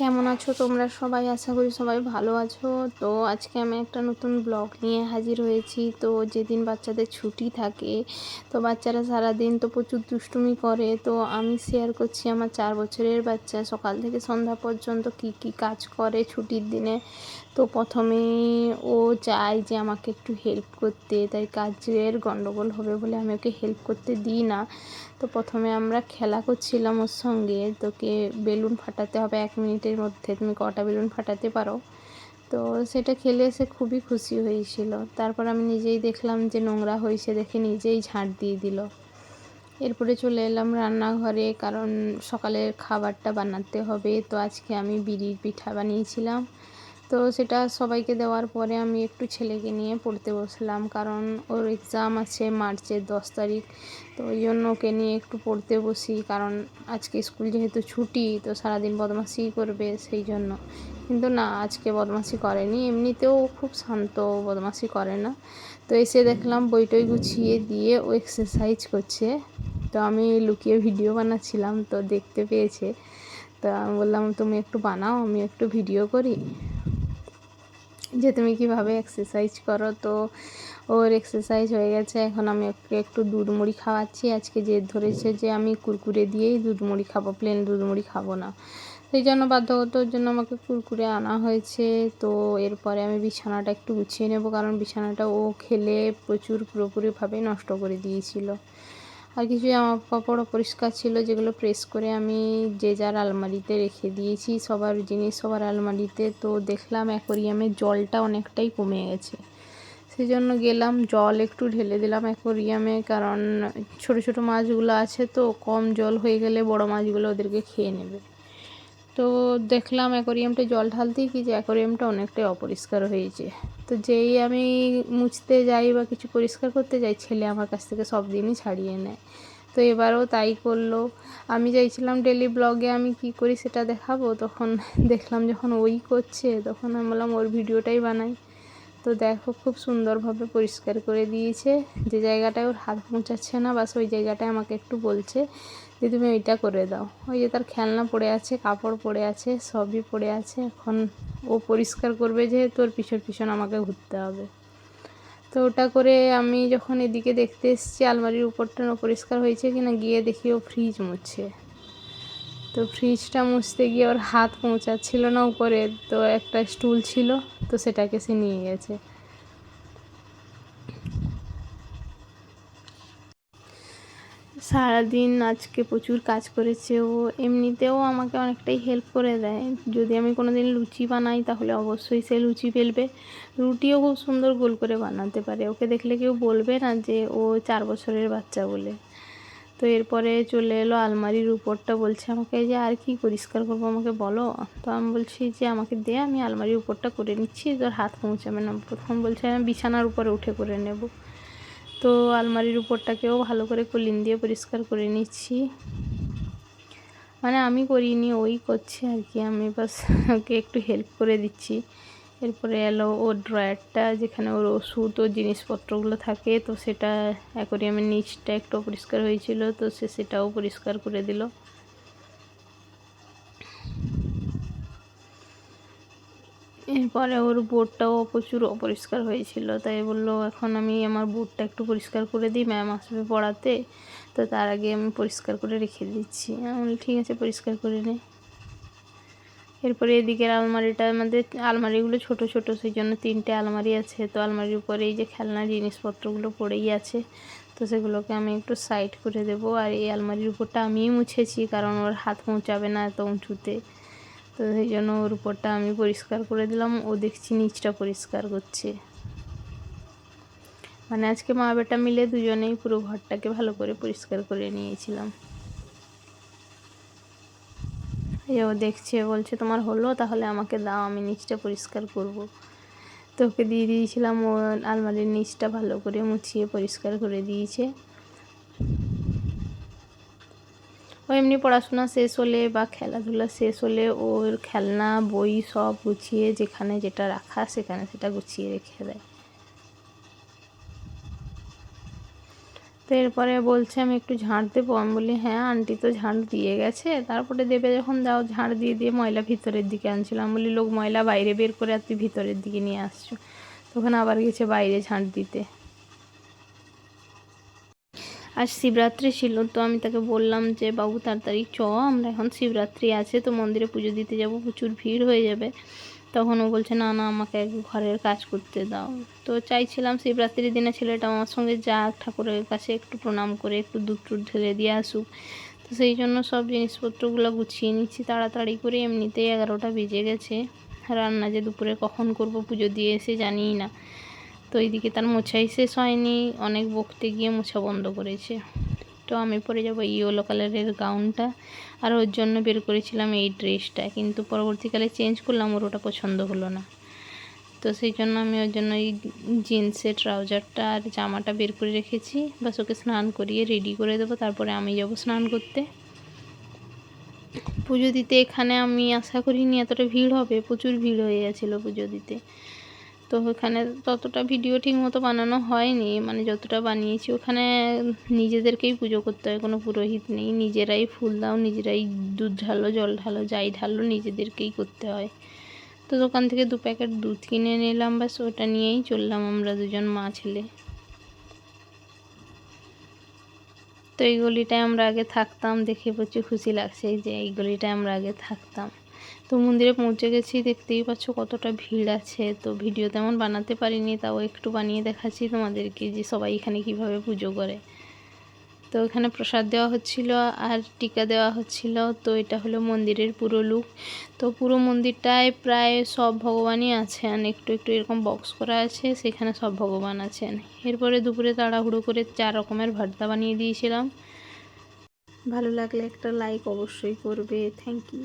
কেমন আছো তোমরা সবাই? আশা করি সবাই ভালো আছো। তো আজকে আমি একটা নতুন ব্লগ নিয়ে হাজির হয়েছি। তো যেদিন বাচ্চাদের ছুটি থাকে, তো বাচ্চারা সারাদিন তো প্রচুর দুষ্টুমি করে। তো আমি শেয়ার করছি আমার চার বছরের বাচ্চা। সকাল থেকে সন্ধ্যা পর্যন্ত কি কি কাজ করে ছুটির দিনে। তো প্রথমে ও চায় যে আমাকে একটু হেল্প করতে, তাই কাজের গণ্ডগোল হবে বলে আমি ওকে হেল্প করতে দিই না। তো প্রথমে আমরা খেলা করছিলাম ওর সঙ্গে, তোকে বেলুন ফাটাতে হবে এক মিনিটের মধ্যে, তুমি কটা বেলুন ফাটাতে পারো। তো সেটা খেলে সে খুবই খুশি হয়েছিল। তারপর আমি নিজেই দেখলাম যে নোংরা হয়েছে দেখে নিজেই ঝাঁট দিয়ে দিল। এরপরে চলে এলাম রান্নাঘরে, কারণ সকালের খাবারটা বানাতে হবে। তো আজকে আমি বিড়ির পিঠা বানিয়েছিলাম। তো সেটা সবাইকে দেওয়ার পরে আমি একটু ছেলেকে নিয়ে পড়তে বসলাম, কারণ ওর এক্সাম আছে মার্চের দশ তারিখ। তো ওই জন্য ওকে নিয়ে একটু পড়তে বসি, কারণ আজকে স্কুল যেহেতু ছুটি, তো সারাদিন বদমাসি করবে সেই জন্য। কিন্তু না, আজকে বদমাসি করেনি। এমনিতেও খুব শান্ত বদমাসি করে না। তো এসে দেখলাম বইটই গুছিয়ে দিয়ে ও এক্সারসাইজ করছে। তো আমি লুকিয়ে ভিডিও বানাচ্ছিলাম, তো দেখতে পেয়েছে। তো আমি বললাম, তুমি একটু বানাও আমি একটু ভিডিও করি। যে তুমি কীভাবে এক্সারসাইজ করো, তো ওর এক্সারসাইজ হয়ে গেছে। এখন আমি ওকে একটু দুধ মুড়ি খাওয়াচ্ছি। আজকে জেদ ধরেছে যে আমি কুরকুরে দিয়েই দুধ মুড়ি খাব প্লেন দুধ মুড়ি খাব না। সেই জন্য বাধ্যগতর জন্য আমাকে কুরকুরে আনা হয়েছে। তো এরপরে আমি বিছানাটা একটু গুছিয়ে নেব, কারণ বিছানাটা ও খেলে প্রচুর পুরোপুরিভাবে নষ্ট করে দিয়েছিল। আর কিছু জামা কাপড় পরিষ্কার ছিল, যেগুলো প্রেস করে আমি যে যার আলমারিতে রেখে দিয়েছি। সবার জিনিস সবার আলমারিতে তো দেখলাম অ্যাকোরিয়ামের জলটা অনেকটাই কমে গেছে। সেই জন্য গেলাম, জল একটু ঢেলে দিলাম অ্যাকোরিয়ামে, কারণ ছোট ছোট মাছগুলো আছে তো, কম জল হয়ে গেলে বড় মাছগুলো ওদেরকে খেয়ে নেবে। তো দেখলাম অ্যাকোরিয়ামটা জল ঢালতেই কি যে অ্যাকোরিয়ামটা অনেকটাই অপরিষ্কার হয়েছে। তো যেই আমি মুছতে যাই বা কিছু পরিষ্কার করতে যাই, ছেলে আমার কাছ থেকে সব দিনই ছাড়িয়ে নেয়। তো এবারও তাই করল। আমি চাইছিলাম ডেলি ব্লগে আমি কি করি সেটা দেখাবো। তখন দেখলাম যখন ওই করছে, তখন আমি বললাম, ওর ভিডিওটাই বানাই। তো দেখো খুব সুন্দরভাবে পরিষ্কার করে দিয়েছে। যে জায়গাটায় ওর হাত পৌঁছাচ্ছে না, বাস ওই জায়গাটায় আমাকে একটু বলছে যে তুমি ওইটা করে দাও। ওই যে তার খেলনা পড়ে আছে, কাপড় পড়ে আছে, সবই পড়ে আছে। এখন ও পরিষ্কার করবে যেহেতু ওর পিছন পিছন আমাকে ঘুরতে হবে। তো ওটা করে আমি যখন এদিকে দেখতে এসেছি, আলমারির উপরটা পরিষ্কার হয়েছে কিনা গিয়ে দেখি ও ফ্রিজ মুছছে। তো ফ্রিজটা মুছতে গিয়ে ওর হাত পৌঁছাচ্ছিল না উপরে, তো একটা স্টুল ছিল, তো সেটাকে সে নিয়ে গেছে। সারাদিন আজকে প্রচুর কাজ করেছে, ও এমনিতেও আমাকে অনেকটাই হেল্প করে দেয়। যদি আমি কোনো দিন লুচি বানাই, তাহলে অবশ্যই সে লুচি ফেলবে। রুটিও খুব সুন্দর গোল করে বানাতে পারে। ওকে দেখলে কেউ বলবে না যে ও চার বছরের বাচ্চা বলে। তো এরপরে চলে এলো আলমারির উপরটা, বলছে আমাকে যে আর কি পরিষ্কার করব আমাকে বলো। তো আমি বলছি যে আমাকে দে, আমি আলমারির উপরটা করে নিচ্ছি, তোর হাত পৌঁছাবে না। প্রথম বলছে আমি বিছানার উপরে উঠে করে নেব। তো আলমারির উপরটাকেও ভালো করে কলিন দিয়ে পরিষ্কার করে নিচ্ছি। মানে আমি করিনি, ওই করছে আর কি। আমি বাস ওকে একটু হেল্প করে দিচ্ছি। এরপরে এলো ওর ড্রয়ারটা, যেখানে ওর ওষুধ ও জিনিসপত্রগুলো থাকে। তো সেটা অ্যাকোরিয়ামের নিচটা একটু পরিষ্কার হয়েছিল, তো সে সেটাও পরিষ্কার করে দিল। এরপরে ওর বোর্ডটাও প্রচুর অপরিষ্কার হয়েছিল। তাই বলল, এখন আমি আমার বোর্ডটা একটু পরিষ্কার করে দিই ম্যাম আসবে পড়াতে। তো তার আগে আমি পরিষ্কার করে রেখে দিচ্ছি। আমি ঠিক আছে, পরিষ্কার করে নিই এরপরে এদিকের আলমারিটা আমাদের আলমারিগুলো ছোট ছোট, সেই জন্য তিনটে আলমারি আছে। তো আলমারির উপরে এই যে খেলনা জিনিসপত্রগুলো পড়েই আছে। তো সেগুলোকে আমি একটু সাইড করে দেব। আর এই আলমারির উপরটা আমিই মুছেছি, কারণ ওর হাত পৌঁছাবে না এত উঁচুতে। তো সেই জন্য ওর উপরটা আমি পরিষ্কার করে দিলাম। ও দেখছি নিচটা পরিষ্কার করছে। মানে আজকে মা বেটা মিলে দুজনেই পুরো ঘরটাকে ভালো করে পরিষ্কার করে নিয়েছিলাম। ও দেখছে, বলছে, তোমার হলো, তাহলে আমাকে দাও, আমি নিচটা পরিষ্কার করব। তো ওকে দিয়ে দিয়েছিলাম, ও আলমারির নিচটা ভালো করে মুছিয়ে পরিষ্কার করে দিয়েছে। ও এমনি পড়াশোনা শেষ হলে বা খেলাধুলা শেষ হলে ওর খেলনা, বই সব গুছিয়ে যেখানে যেটা রাখা, সেখানে সেটা গুছিয়ে রেখে দেয়। তো এরপরে বলছে, আমি একটু ঝাঁট দেবো? আমি বলি হ্যাঁ আন্টি তো ঝাঁট দিয়ে গেছে। তারপরে দেবে যখন যাও ঝাঁট দিয়ে দিয়ে ময়লা ভিতরের দিকে আনছিলাম বলি, লোক ময়লা বাইরে বের করে আর তুই ভিতরের দিকে নিয়ে আসছো। তখন আবার গেছে বাইরে ঝাঁট দিতে। আজ শিবরাত্রি ছিল, তো আমি তাকে বললাম যে, বাবু, তাড়াতাড়ি চ, আমরা এখন শিবরাত্রি আছে, তো মন্দিরে পুজো দিতে যাব, প্রচুর ভিড় হয়ে যাবে। তখন ও বলছে, না না, আমাকে এক ঘরের কাজ করতে দাও। তো চাইছিলাম শিবরাত্রির দিনে ছেলেটা আমার সঙ্গে যাক, ঠাকুরের কাছে একটু প্রণাম করে, একটু দুধ টুধ ঢেলে দিয়ে আসুক। তো সেই জন্য সব জিনিসপত্রগুলো গুছিয়ে নিচ্ছি, তাড়াতাড়ি করে এমনিতেই এগারোটা বেজে গেছে। রান্না যে দুপুরে কখন করব পুজো দিয়ে এসে জানিই না। তো এইদিকে তার মোছাই শেষ হয়নি, অনেক বকতে গিয়ে মোছা বন্ধ করেছে। তো আমি পরে যাব ইয়েলো কালারের গাউনটা আর ওর জন্য বের করেছিলাম এই ড্রেসটা কিন্তু পরবর্তীকালে চেঞ্জ করলাম, ওর ওটা পছন্দ হলো না। তো সেই জন্য আমি ওর জন্য এই জিন্সের ট্রাউজারটা আর জামাটা বের করে রেখেছি। বাস ওকে স্নান করিয়ে রেডি করে দেবো, তারপরে আমি যাব স্নান করতে। পুজো দিতে এখানে আমি আশা করিনি এতটা ভিড় হবে, প্রচুর ভিড় হয়ে গেছিল পুজো দিতে। তো ওখানে ততটা ভিডিও ঠিক মতো বানানো হয়নি। মানে যতটা বানিয়েছি, ওখানে নিজেদেরকেই পুজো করতে হয়, কোনো পুরোহিত নেই। নিজেরাই ফুল দাও, নিজেরাই দুধ ঢালো, জল ঢালো, যাই ঢালো, নিজেদেরকেই করতে হয়। তো দোকান থেকে দু প্যাকেট দুধ কিনে নিলাম বাস ওটা নিয়েই চললাম আমরা দুজন মা ছেলে। তো এই গলিটায় আমরা আগে থাকতাম, দেখে প্রচুর খুশি লাগছে যে এই গলিটায় আমরা আগে থাকতাম। তো মন্দিরে পৌঁছে গেছি, দেখতেই পাচ্ছ কতটা ভিড় আছে। তো ভিডিও তেমন বানাতে পারিনি, তাও একটু বানিয়ে দেখাচ্ছি তোমাদেরকে যে সবাই এখানে কীভাবে পুজো করে। তো এখানে প্রসাদ দেওয়া হচ্ছিল আর টিকা দেওয়া হচ্ছিল। তো এটা হলো মন্দিরের পুরো লুক তো পুরো মন্দিরটায় প্রায় সব ভগবানই আছেন। একটু একটু এরকম বক্স করা আছে, সেখানে সব ভগবান আছেন। এরপরে দুপুরে তাড়াহুড়ো করে চার রকমের ভর্তা বানিয়ে দিয়েছিলাম। ভালো লাগলে একটা লাইক অবশ্যই করবে। Thank you